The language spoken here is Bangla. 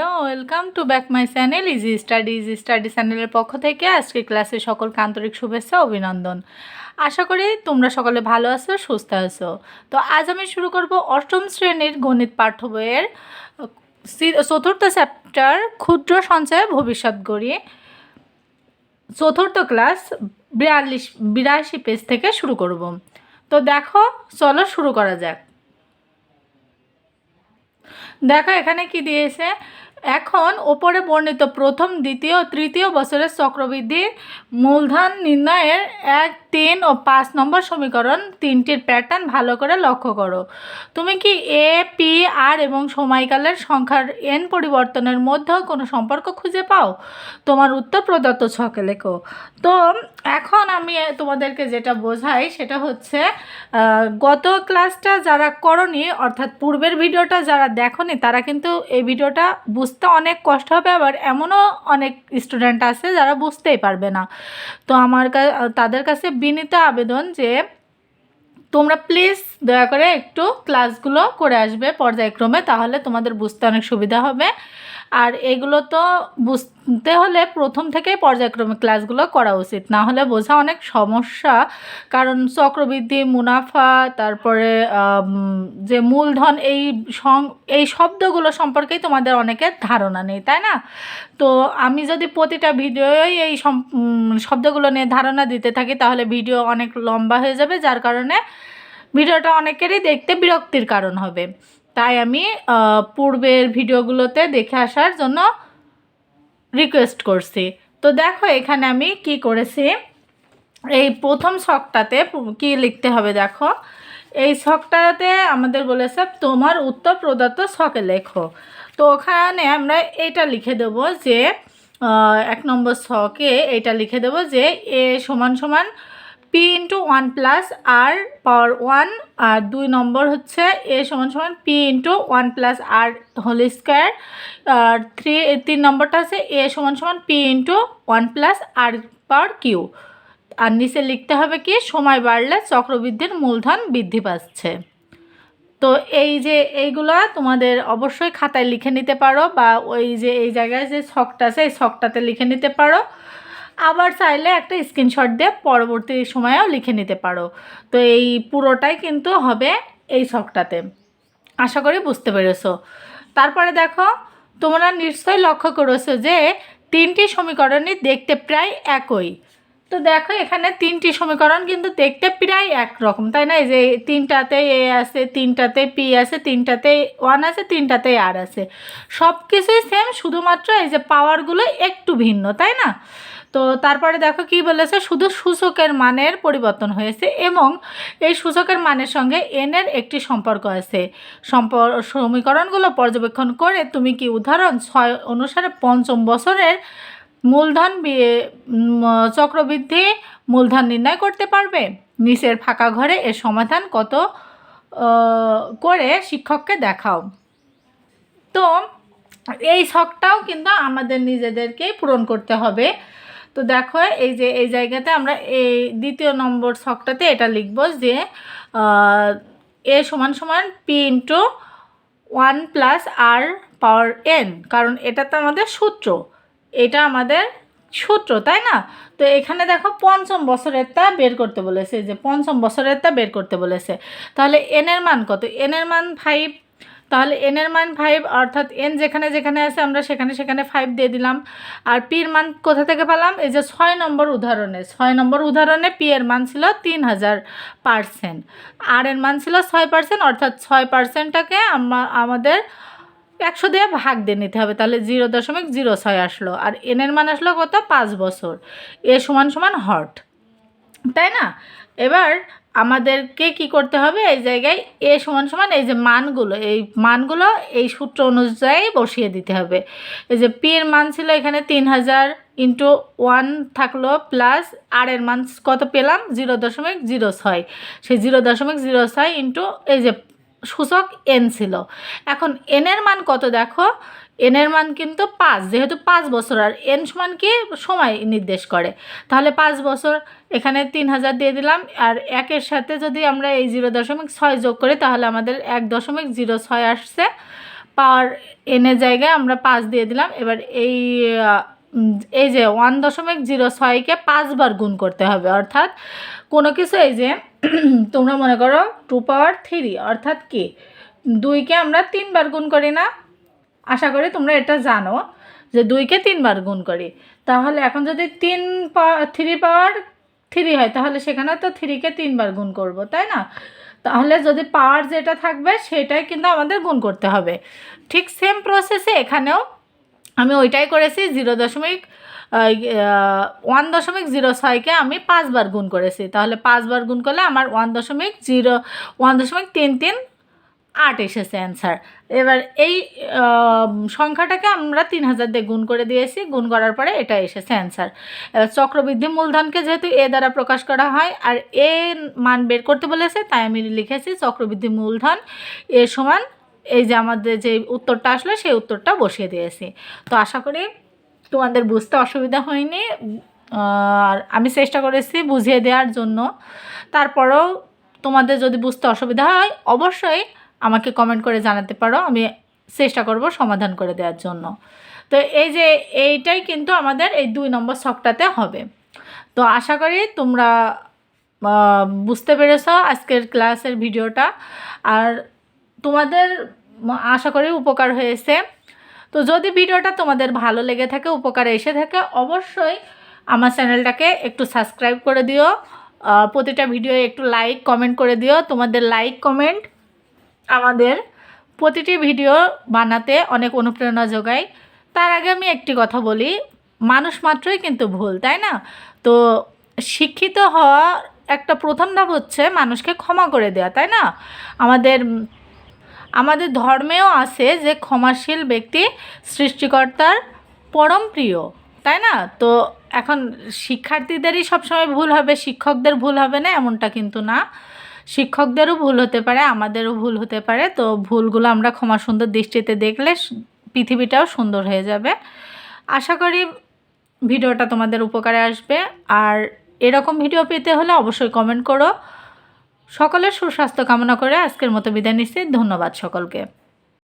Hello, welcome to back my channel easy study easy study চ্যানেলের পক্ষ থেকে আজকে ক্লাসে সকলকে আন্তরিক শুভেচ্ছা অভিনন্দন। আশা করি তোমরা সকলে ভালো আছো, সুস্থ আছো। তো আজ আমি শুরু করব অষ্টম শ্রেণির গণিত পাঠ্য বইয়ের চতুর্থ চ্যাপ্টার ক্ষুদ্র সঞ্চয় ভবিষ্যৎ গড়িয়ে চতুর্থ ক্লাস বিয়াল্লিশ, বিরাশি পেজ থেকে শুরু করব। তো দেখো, চলো শুরু করা যাক। দেখো এখানে কি দিয়েছে? এখন ওপরে বর্ণিত প্রথম, দ্বিতীয় তৃতীয় বছরের চক্রবৃদ্ধি মূলধন নির্ণয়ের এক, তিন ও পাঁচ নম্বর সমীকরণ তিনটির প্যাটার্ন ভালো করে লক্ষ্য করো। তুমি কি এ পি আর এবং সময়কালের সংখ্যার এন পরিবর্তনের মধ্যে কোনো সম্পর্ক খুঁজে পাও? তোমার উত্তর প্রদত্ত ছকে লেখো। তো এখন আমি তোমাদেরকে যেটা বোঝাই সেটা হচ্ছে গত ক্লাসটা যারা করনি, অর্থাৎ পূর্বের ভিডিওটা যারা দেখনি, তারা কিন্তু এই ভিডিওটা বুঝতে অনেক কষ্ট হবে, আবার এমনও অনেক স্টুডেন্ট আছে যারা বুঝতেই পারবে না। তো আমার তাদের কাছে বিনীত আবেদন যে, তোমরা প্লিজ দয়া করে একটু ক্লাসগুলো করে আসবে পর্যায়ক্রমে, তাহলে তোমাদের বুঝতে অনেক সুবিধা হবে। আর এগুলো তো বুঝতে হলে প্রথম থেকেই পর্যায়ক্রমে ক্লাসগুলো করা উচিত। না হলে বোঝা অনেক সমস্যা। কারণ চক্রবৃদ্ধি, মুনাফা, তারপরে যে মূলধন, এই সং, এই শব্দগুলো সম্পর্কেই তোমাদের অনেকের ধারণা নেই, তাই না? তো আমি যদি প্রতিটা ভিডিওই এই শব্দগুলো নিয়ে ধারণা দিতে থাকি, তাহলে ভিডিও অনেক লম্বা হয়ে যাবে, যার কারণে ভিডিওটা অনেকেরই দেখতে বিরক্তির কারণ হবে। তাই আমি পূর্বের ভিডিওগুলোতে দেখে আসার জন্য রিকোয়েস্ট করছি। তো দেখো এখানে আমি কি করেছি। এই প্রথম ছকটাতে কি লিখতে হবে দেখো। এই ছকটাতে আমাদের বলেছে, তোমার উত্তর প্রদত্ত ছকে লেখো। তো ওখানে আমরা এটা লিখে দেব যে এক নম্বর ছকে এটা লিখে দেব যে, এ সমান সমান P into one plus R power one আর দুই নম্বর হচ্ছে এ সমান সমান P into one plus R whole square আর থ্রি তিন নম্বরটা আছে এ সমান সমান P into one plus R power Q আর নিচে লিখতে হবে কি? সময় বাড়লে চক্রবৃদ্ধির মূলধন বৃদ্ধি পাচ্ছে। তো এই যে এইগুলো তোমাদের অবশ্যই খাতায় লিখে নিতে পারো, বা ওই যে এই জায়গায় যে ছকটা আছে, এই ছকটাতে লিখে নিতে পারো। আবার চাইলে একটা স্ক্রিনশট দিয়ে পরবর্তী সময়েও লিখে নিতে পারো। তো এই পুরোটাই কিন্তু হবে এই ছকটাতে আশা করি বুঝতে পেরেছ। তারপরে দেখো, তোমরা নিশ্চয়ই লক্ষ্য করেছ যে তিনটি সমীকরণই দেখতে প্রায় একই। তো দেখো, এখানে তিনটি সমীকরণ কিন্তু দেখতে প্রায় একরকম, তাই না? এই যে তিনটাতে এ আছে, তিনটাতে পি আছে, তিনটাতে ওয়ান আছে, তিনটাতে আর আছে। সব কিছুই সেম শুধুমাত্র এই যে পাওয়ারগুলো একটু ভিন্ন, তাই না? তো তারপরে দেখো কি বলেছে? শুধু সূচকের মানের পরিবর্তন হয়েছে এবং এই সূচকের মানের সঙ্গে এনের একটি সম্পর্ক আছে। সম্পর, সমীকরণগুলো পর্যবেক্ষণ করে তুমি কি উদাহরণ ছয় অনুসারে পঞ্চম বছরের মূলধন চক্রবৃদ্ধি মূলধন নির্ণয় করতে পারবে? নিচের ফাঁকা ঘরে এর সমাধান কত? করে শিক্ষককে দেখাও। তো এই শখটাও কিন্তু আমাদের নিজেদেরকেই পূরণ করতে হবে। তো দেখো, এই যে, এই জায়গাতে আমরা এই দ্বিতীয় নম্বর ছকটাতে এটা লিখব যে এ সমান সমান P into one plus R power N কারণ এটা তো আমাদের সূত্র। এটা আমাদের সূত্র, তাই না? তো এখানে দেখো পঞ্চম বছরেরটা বের করতে বলেছে, যে পঞ্চম বছরেরটা বের করতে বলেছে। তাহলে এনের মান কত? এনের মান ফাইভ তাহলে এনের মান ফাইভ অর্থাৎ এন যেখানে যেখানে আছে, আমরা সেখানে সেখানে ফাইভ দিয়ে দিলাম। আর পির মান কোথা থেকে পেলাম? এই যে ছয় নম্বর উদাহরণে, ছয় নম্বর উদাহরণে পি এর মান ছিল তিন হাজার পার্সেন্ট আর এর মান ছিল ছয় পার্সেন্ট অর্থাৎ ছয় পার্সেন্টটাকে আমাদের একশো দিয়ে ভাগ দিয়ে নিতে হবে, তাহলে জিরো দশমিক জিরো ছয় আসলো। আর এনের মান আসলো কত? পাঁচ বছর। এ সমান সমান হট। তাই না? এবার আমাদেরকে কি করতে হবে? এই জায়গায় এ সমান সমান এই যে মানগুলো, এই মানগুলো এই সূত্র অনুযায়ী বসিয়ে দিতে হবে। এই যে পি এর মান ছিল এখানে তিন হাজার ইন্টু ওয়ান থাকল প্লাস আর এর মান কত পেলাম? জিরো দশমিক জিরো ছয়। সেই জিরো দশমিক জিরো ছয় ইন্টু এই যে সূচক এন ছিল। এখন এনের মান কত দেখো? এনের মান কিন্তু পাঁচ, যেহেতু পাঁচ বছর, আর এন সমান কি? সময় নির্দেশ করে। তাহলে পাঁচ বছর, এখানে তিন হাজার দিয়ে দিলাম, আর একের সাথে যদি আমরা এই জিরো দশমিক ছয় যোগ করি, তাহলে আমাদের এক দশমিক জিরো ছয় আসছে। পাওয়ার এনের জায়গায় আমরা পাঁচ দিয়ে দিলাম, এবার এই এই যে ওয়ান দশমিক জিরো ছয়কে পাঁচবার গুণ করতে হবে। অর্থাৎ কোনো কিছু এই যে তোমরা মনে করো টু পাওয়ার থ্রি অর্থাৎ কি? দুইকে আমরা তিনবার গুণ করি না? আশা করি তোমরা এটা জানো যে দুইকে তিনবার গুণ করি। তাহলে এখন যদি তিন পাওয়ার থ্রি পাওয়ার থ্রি হয়, তাহলে সেখানে তো থ্রিকে তিনবার গুণ করব, তাই না? তাহলে যদি পাওয়ার যেটা থাকবে সেটাই কিন্তু আমাদের গুণ করতে হবে। ঠিক সেম প্রসেসে এখানেও আমি ওইটাই করেছি, জিরো দশমিক ওয়ান দশমিক জিরো ছয়কে আমি পাঁচবার গুণ করেছি। তাহলে পাঁচবার গুণ করলে আমার ওয়ান দশমিক জিরো ওয়ান দশমিক তিন তিন আট এসেছে অ্যান্সার এবার এই সংখ্যাটাকে আমরা তিন হাজার দিয়ে গুণ করে দিয়েছি, গুণ করার পরে এটা এসেছে অ্যান্সার চক্রবৃদ্ধি মূলধনকে যেহেতু এ দ্বারা প্রকাশ করা হয় আর এ মান বের করতে বলেছে, তাই আমি লিখেছি চক্রবৃদ্ধি মূলধন এ সমান এই যে আমাদের যে উত্তরটা আসলো, সেই উত্তরটা বসিয়ে দিয়েছি। তো আশা করি তোমাদের বুঝতে অসুবিধা হয়নি। আর আমি চেষ্টা করেছি বুঝিয়ে দেওয়ার জন্য। তারপরেও তোমাদের যদি বুঝতে অসুবিধা হয়, অবশ্যই আমাকে কমেন্ট করে জানাতে পারো। আমি চেষ্টা করব সমাধান করে দেওয়ার জন্য। তো এই যে এইটাই কিন্তু আমাদের এই দুই নম্বর ছকটাতে হবে। তো আশা করি তোমরা বুঝতে পেরেছ আজকের ক্লাসের ভিডিওটা। আর তোমাদের আশা করি উপকার হয়েছে। তো যদি ভিডিওটা তোমাদের ভালো লেগে থাকে, উপকারে এসে থাকে, অবশ্যই আমার চ্যানেলটাকে একটু সাবস্ক্রাইব করে দিও। প্রতিটা ভিডিও একটু লাইক, কমেন্ট করে দিও। তোমাদের লাইক, কমেন্ট আমাদের প্রতিটি ভিডিও বানাতে অনেক অনুপ্রেরণা যোগায়। তার আগে আমি একটি কথা বলি, মানুষ মাত্রই কিন্তু ভুল, তাই না? তো শিক্ষিত হওয়া একটা প্রথম ধাপ হচ্ছে মানুষকে ক্ষমা করে দেওয়া তাই না? আমাদের আমাদের ধর্মেও আছে যে ক্ষমাশীল ব্যক্তি সৃষ্টিকর্তার পরম প্রিয়, তাই না? তো এখন শিক্ষার্থীদেরই সবসময় ভুল হবে, শিক্ষকদের ভুল হবে না, এমনটা কিন্তু না। শিক্ষকদেরও ভুল হতে পারে, আমাদেরও ভুল হতে পারে। তো ভুলগুলো আমরা ক্ষমা সুন্দর দৃষ্টিতে দেখলে পৃথিবীটাও সুন্দর হয়ে যাবে। আশা করি ভিডিওটা তোমাদের উপকারে আসবে। আর এরকম ভিডিও পেতে হলে অবশ্যই কমেন্ট করো। সকলের সুস্বাস্থ্য কামনা করে আজকের মতো বিদায় নিচ্ছি। ধন্যবাদ সকলকে।